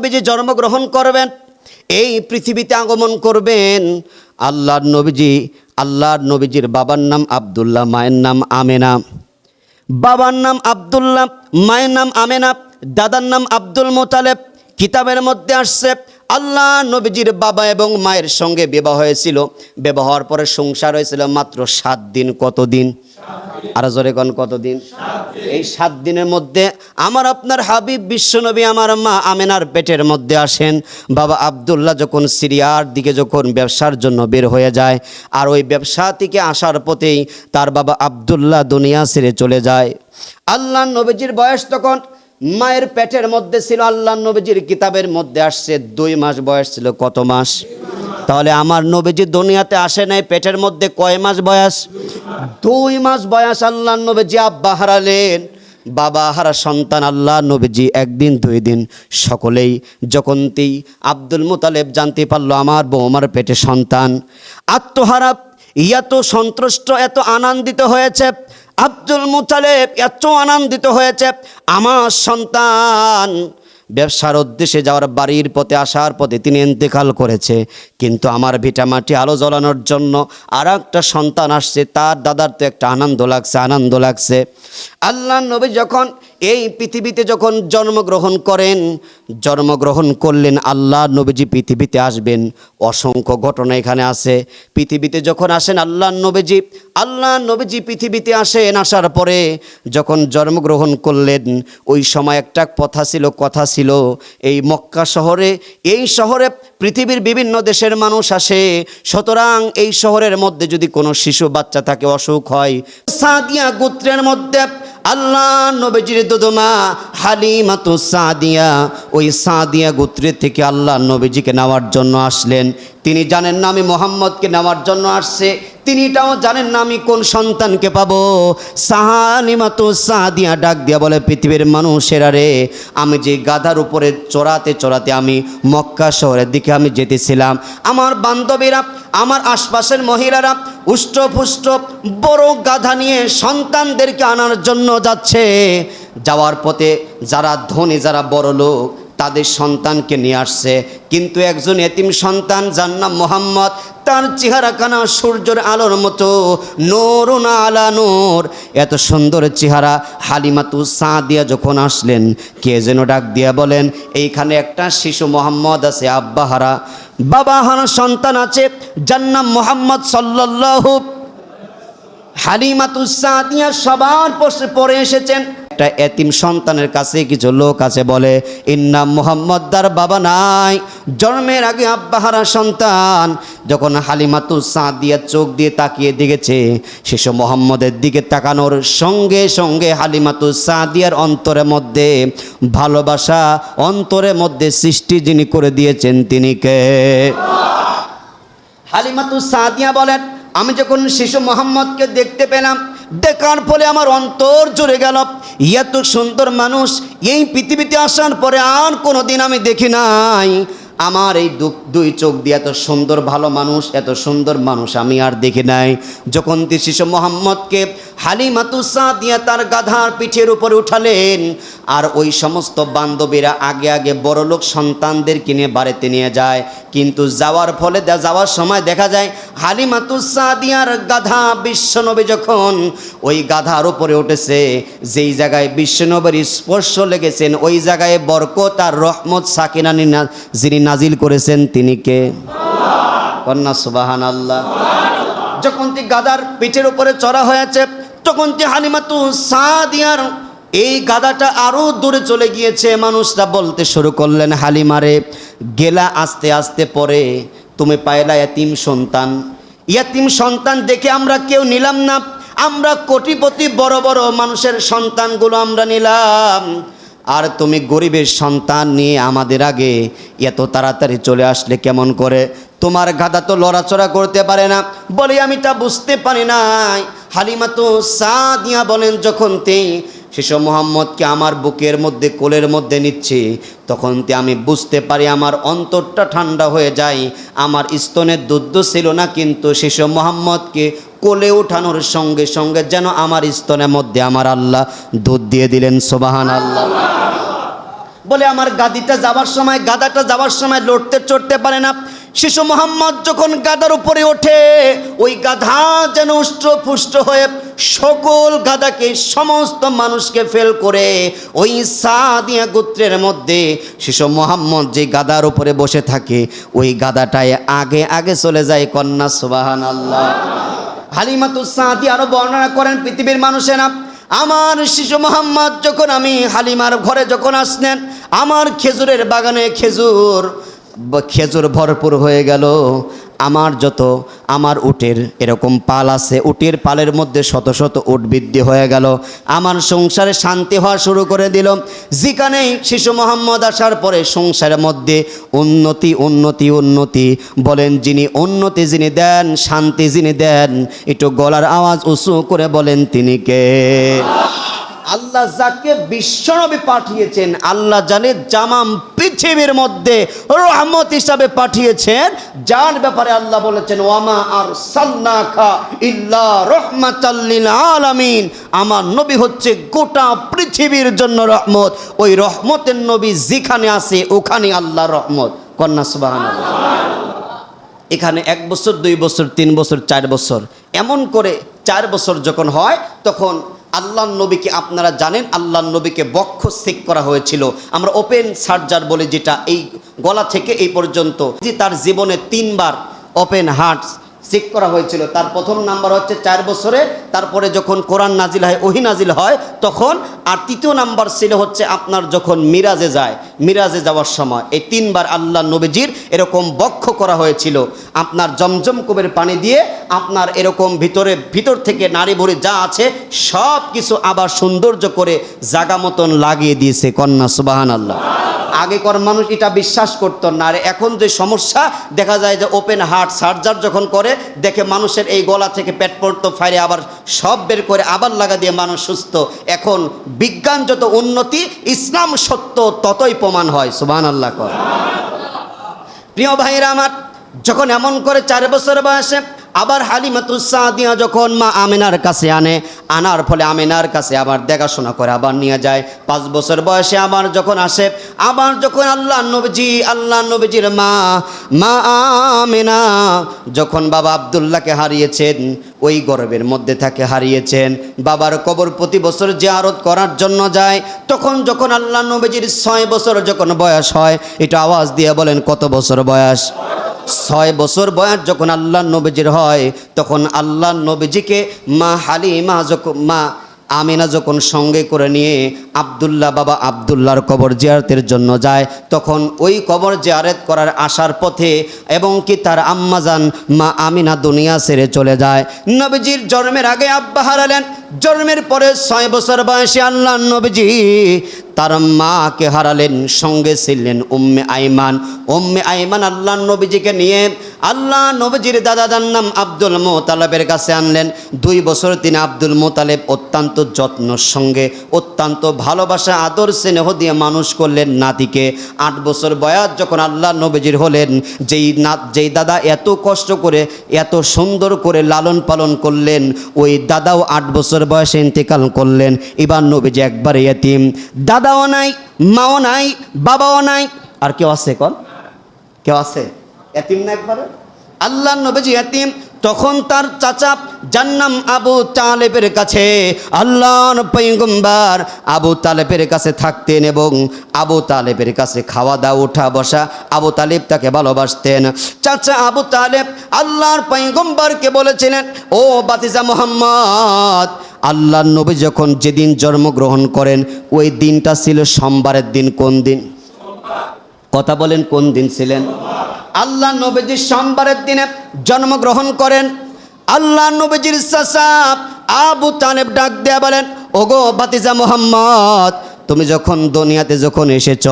নবীজি জন্মগ্রহণ করবেন, এই পৃথিবীতে আগমন করবেন আল্লাহর নবীজি, আল্লাহর নবীজির বাবার নাম আবদুল্লাহ, মায়ের নাম আমেনা। বাবার নাম আবদুল্লাহ, মায়ের নাম আমেনা, দাদার নাম আব্দুল মোতালেব। কিতাবের মধ্যে আসছে, আল্লাহ নবীজির বাবা এবং মায়ের সঙ্গে বিবাহ হয়েছিল। বিবাহ হওয়ার পরে সংসার হয়েছিল মাত্র সাত দিন, কতদিন? আর জোরে কন কতদিন? এই সাত দিনের মধ্যে আমার আপনার হাবিব বিশ্বনবী, আমার মা আমেনার পেটের মধ্যে আসেন। বাবা আবদুল্লাহ যখন সিরিয়ার দিকে যখন ব্যবসার জন্য বের হয়ে যায়, আর ওই ব্যবসা থেকে আসার পথেই তার বাবা আবদুল্লাহ দুনিয়া ছেড়ে চলে যায়। আল্লাহ নবীজির বয়স তখন মায়ের পেটের মধ্যে ছিল আল্লাহ নবীজির কিতাবের মধ্যে আসছে, দুই মাস বয়স ছিল, কত মাস? তাহলে আমার নবীজি দুনিয়াতে আসে নাই, পেটের মধ্যে কয় মাস বয়স? দুই মাস বয়স আল্লাহ নবীজি আব্বা হারালেন, বাবা হারা সন্তান আল্লাহ নবীজি একদিন, দুই দিন। সকলেই যখন তেই আব্দুল মুতালেব জানতে পারল, আমার বৌমার পেটে সন্তান। আত্মহারা, এত সন্তুষ্ট, এত আনন্দিত হয়েছে আব্দুল মুতালেব এত আনন্দিত হয়েছে, আমার সন্তান ব্যবসার উদ্দেশ্যে যাওয়ার বাড়ির পথে আসার পথে তিনি এন্তেকাল করেছে। কিন্তু আমার ভিটামাটি আলো জ্বলানোর জন্য আর একটা সন্তান আসছে, তার দাদার তো একটা আনন্দ লাগছে আনন্দ লাগছে। আল্লাহ নবী যখন এই পৃথিবীতে যখন জন্মগ্রহণ করেন, জন্মগ্রহণ করলেন আল্লাহ, নবীজি পৃথিবীতে আসবেন। অসংখ্য ঘটনা এখানে আছে। পৃথিবীতে যখন আসেন আল্লাহ, নবীজি আল্লাহ, নবীজি পৃথিবীতে আসেন, আসার পরে যখন জন্মগ্রহণ করলেন, ওই সময় একটা কথা ছিল কথা ছিল, এই মক্কা শহরে, এই শহরে পৃথিবীর বিভিন্ন দেশের মানুষ আসে। সুতরাং এই শহরের মধ্যে যদি কোনো শিশু, বাচ্চা থাকে, অসুখ হয়, সাদিয়া গোত্রের মধ্যে আল্লাহ নবীজির দুদমা হালিমাতু সাদিয়া, ওই সাদিয়া গোত্রের থেকে আল্লাহ নবীজিকে নেওয়ার জন্য আসলেন। তিনি জানেন না আমি মোহাম্মদকে নেওয়ার জন্য আসছে। তিনি এটাও জানেন না আমি কোন সন্তানকে পাবো। সাহালিমাতু সাদিয়া ডাক দিয়া বলে, পৃথিবীর মানুষেরা রে, আমি যে গাধার উপরে চড়াতে চড়াতে আমি মক্কা শহরের দিকে আমি যেতেছিলাম। আমার বান্ধবীরা আমার আশপাশের মহিলারা উষ্টপুষ্ট বড় গাধা নিয়ে সন্তানদেরকে আনার জন্য যাচ্ছে। যাওয়ার পথে যারা ধনী, যারা বড় লোক তাদের সন্তানকে নিয়ে আসছে। কিন্তু একজন এতিম সন্তান, যার নাম মোহাম্মদ, তার চেহারা কানা সূর্যের আলোর মতো, নোরুন আলা নূর। এত সুন্দর চেহারা হালিমাতু সাদিয়া যখন আসলেন, কে যেন ডাক দিয়া বলেন, এইখানে একটা শিশু মোহাম্মদ আছে আব্বাহারা বাবা হারা সন্তান আছে, যার নাম মোহাম্মদ সাল্লাল্লাহু হালিমাতু সাদিয়া সবার পরে এসেছেন। একটা এতিম সন্তানের কাছে কিছু লোক আছে বলে, ইন্না মোহাম্মদ দার বাবা নাই। জন্মের আগে আব্বাহারা সন্তান, যখন হালিমাতু সাদিয়া চোখ দিয়ে তাকিয়ে দেখেছে, শিশু মোহাম্মদের দিকে তাকানোর সঙ্গে সঙ্গে হালিমাতু সাদিয়ার অন্তরের মধ্যে ভালোবাসা, অন্তরের মধ্যে সৃষ্টি যিনি করে দিয়েছেন তিনি কে? হালিমাতু সাদিয়া বলেন, আমি যখন শিশু মোহাম্মদকে দেখতে পেলাম দেখার ফলে আমার অন্তর জুড়ে গেল। এত সুন্দর মানুষ এই পৃথিবীতে আসার পরে আর কোনো দিন আমি দেখি নাই। আমার এই দুই চোখ দিয়ে এত সুন্দর ভালো মানুষ, এত সুন্দর মানুষ আমি আর দেখি নাই। যখন শিশু মোহাম্মদকে হালিমাতুসা দিয়ে তার গাধার পিঠের উপরে উঠালেন, আর ওই সমস্ত বান্ধবীরা আগে আগে বড়লোক সন্তানদের কিনে বাড়িতে নিয়ে যায়। কিন্তু যাওয়ার ফলে যাওয়ার সময় দেখা যায় হালিমাতুসা দিয়ার গাধা বিশ্বনবী যখন ওই গাধার উপরে উঠেছে, যেই জায়গায় বিশ্বনবীর স্পর্শ লেগেছেন, ওই জায়গায় বরকত আর রহমত সাকিনানি যিনি নাজিল করেছেন, তিনি কে? কন্যা সুবাহান আল্লাহ যখন গাদার পিঠের উপরে চড়া হয়েছে তখন তি হালিমাতু সাদিয়ার এই গাদাটা আরও দূরে চলে গিয়েছে, মানুষরা বলতে শুরু করলেন হালিমারে গেলা আস্তে আস্তে পরে তুমি পাইলা এতিম সন্তান। ইয়াতিম সন্তান দেখে আমরা কেউ নিলাম না। আমরা কোটিপতি বড় বড় মানুষের সন্তানগুলো আমরা নিলাম। আর তুমি গরিবের সন্তান নিয়ে আমাদের আগে এত তাড়াতাড়ি চলে আসলে কেমন করে? তোমার গাদা তো লড়াচড়া করতে পারে না। বলে আমি তা বুঝতে পারি নাই। হালিমা তো সাদিয়া বলেন, যখন তেই শিশু মোহাম্মদকে আমার বুকের মধ্যে, কোলের মধ্যে নিচ্ছে, তখন তে আমি বুঝতে পারি আমার অন্তরটা ঠান্ডা হয়ে যায়। আমার স্তনের দুধ ছিল না, কিন্তু শিশু মোহাম্মদকে কোলে ওঠানোর সঙ্গে সঙ্গে যেন আমার স্তনের মধ্যে আমার আল্লাহ দুধ দিয়ে দিলেন সোবাহান আল্লাহ বলে, আমার গাদিটা যাওয়ার সময়, গাদাটা যাওয়ার সময় লড়তে চড়তে পারে না। শিশু মোহাম্মদ যখন গাদার উপরে ওঠে, ওই গাধা যেন উষ্ট্রপুষ্ট হয়ে সকল গাদাকে সমস্ত মানুষকে ফেল করে ওই সাদিয়া গোত্রের মধ্যে শিশু মোহাম্মদ যে গাদার উপরে বসে থাকে, ওই গাদাটায় আগে আগে চলে যায় কন্যা সুবাহান আল্লাহ হালিমাতুস সাদি আরও বর্ণনা করেন পৃথিবীর মানুষেরা, আমার শিশু মোহাম্মদ যখন আমি হালিমার ঘরে যখন আসলেন, আমার খেজুরের বাগানে খেজুর খেজুর ভরপুর হয়ে গেল। আমার যত, আমার উটের এরকম পাল আছে, উটের পালের মধ্যে শত শত উট বৃদ্ধি হয়ে গেল। আমার সংসারে শান্তি হওয়া শুরু করে দিল। যেখানেই শিশু মোহাম্মদ আসার পরে সংসারের মধ্যে উন্নতি উন্নতি উন্নতি। বলেন যিনি উন্নতি, যিনি দেন, শান্তি যিনি দেন, একটু গলার আওয়াজ উঁচু করে বলেন তিনি কে? আল্লাহ যাকে বিশ্বনবী পাঠিয়েছেন, আল্লাহ জানে জামাম পৃথিবীর মধ্যে রহমত হিসাবে পাঠিয়েছেন, যার ব্যাপারে আল্লাহ বলেছেন, ওয়ামা আর সাল্লাখা ইল্লা রহমাতাল্লিল আলামিন। আমার নবী হচ্ছে গোটা পৃথিবীর জন্য রহমত। ওই রহমতের নবী যেখানে আছে ওখানে আল্লাহ রহমত। কন্যা, সুবহানাল্লাহ। এখানে এক বছর, দুই বছর, তিন বছর, চার বছর। এমন করে চার বছর যখন হয়, তখন আল্লাহ নবীকে আপনারা জানেন আল্লাহ নবীকে বক্ষ সেক করা হয়েছিল। আমরা ওপেন সার্জার বলে যেটা এই গলা থেকে এই পর্যন্ত। যে তার জীবনে তিনবার ওপেন হার্ট চেক করা হয়েছিল। তার প্রথম নাম্বার হচ্ছে চার বছরে, তারপরে যখন কোরআন নাজিল হয়, ওহি নাজিল হয়, তখন আর তৃতীয় নাম্বার ছিল হচ্ছে আপনার যখন মিরাজে যায়, মিরাজে যাওয়ার সময়। এই তিনবার আল্লাহ নবীজির এরকম বক্ষ করা হয়েছিল। আপনার জমজম কুবের পানি দিয়ে আপনার এরকম ভিতরে, ভিতর থেকে নারী ভরে যা আছে সব কিছু আবার সৌন্দর্য করে জাগা মতন লাগিয়ে দিয়েছে কন্যা সুবাহান আল্লাহ আগেকার মানুষ এটা বিশ্বাস করতো না। আর এখন যে সমস্যা, দেখা যায় যে ওপেন হার্ট সার্জার যখন করে, দেখে মানুষের এই গলা থেকে পেট পড়তো ফাইরে আবার সব বের করে, আবার লাগা দিয়ে মানুষ সুস্থ। এখন বিজ্ঞান যত উন্নতি, ইসলাম সত্য ততই প্রমাণ হয় সুবান আল্লাহ কর। প্রিয় ভাইরা আমার, যখন এমন করে চার বছর বয়সে আবার হালিমাতুসাদিয়া যখন মা আমিনার কাছে আনে, আনার ফলে আমিনার কাছে আবার দেখাশোনা করে আবার নিয়ে যায়। পাঁচ বছর বয়সে আবার যখন আসে, আবার যখন আল্লাহ নবীজি, আল্লাহ নবীজির মা মা আমিনা যখন বাবা আবদুল্লাহকে হারিয়েছেন, ওই গর্বের মধ্যে থাকে হারিয়েছেন। বাবার কবর প্রতি বছর জিয়ারত করার জন্য যায়। তখন যখন আল্লাহ নবীজির ছয় বছর যখন বয়স হয়, এটা আওয়াজ দিয়ে বলেন, কত বছর বয়স? ছয় বছর বয়স যখন আল্লাহ নবীজির হয়, তখন আল্লাহ নবীজিকে মা হালিমা যখন মা আমিনা যখন সঙ্গে করে নিয়ে আবদুল্লাহ বাবা আবদুল্লাহর কবর জিয়ারতের জন্য যায়, তখন ওই কবর জিয়ারত করার আসার পথে এবং কি তার আম্মাজান মা আমিনা দুনিয়া ছেড়ে চলে যায়। নবীজির জন্মের আগে আব্বা হারালেন জন্মের পরে ছয় বছর বয়সে আল্লাহ নবীজি তার মাকে হারালেন, সঙ্গে ছিলেন উম্মে আইমান। উম্মে আইমান আল্লাহ নবীজিকে নিয়ে আল্লাহ নবীজির দাদাদার নাম আব্দুল মোতালেবের কাছে আনলেন। দুই বছর তিনি আব্দুল মোতালেব অত্যন্ত যত্নর সঙ্গে অত্যন্ত ভালোবাসা, আদর, স্নেহ দিয়ে মানুষ করলেন নাতিকে। আট বছর বয়স যখন আল্লাহ নবীজির হলেন, যেই না, যেই দাদা এত কষ্ট করে, এত সুন্দর করে লালন পালন করলেন, ওই দাদাও আট বছর বয়সে ইন্তেকাল করলেন। এবার নবীজি একবার এতিম। দাদাও নাই, মাও নাই, বাবাও নাই। আর কেউ আছে কন? কেউ আছে? এতিম না একবারে? আল্লাহ নবীজি এতিম। তখন তার চাচা জান্নাম আবু তালেবের কাছে আল্লাহর পৈগম্বার আবু তালেবের কাছে থাকতেন এবং আবু তালেবের কাছে খাওয়া দাওয়া ওঠা বসা আবু তালেব তাকে ভালোবাসতেন। চাচা আবু তালেব আল্লাহর পৈগম্বরকে বলেছিলেন, ও বাতিজা মোহাম্মদ আল্লাহর নবী যখন যেদিন জন্মগ্রহণ করেন, ওই দিনটা ছিল সোমবারের দিন। কোন দিন? কথা বলেন, কোন দিন ছিলেন? আল্লাহ নবীজি সোমবারের দিনে জন্মগ্রহণ করেন। আল্লাহ নবীজির চাচা আবু তালেব ডাক দেয়া বলেন, ওগো বাতিজা মোহাম্মদ, তুমি যখন দুনিয়াতে যখন এসেছ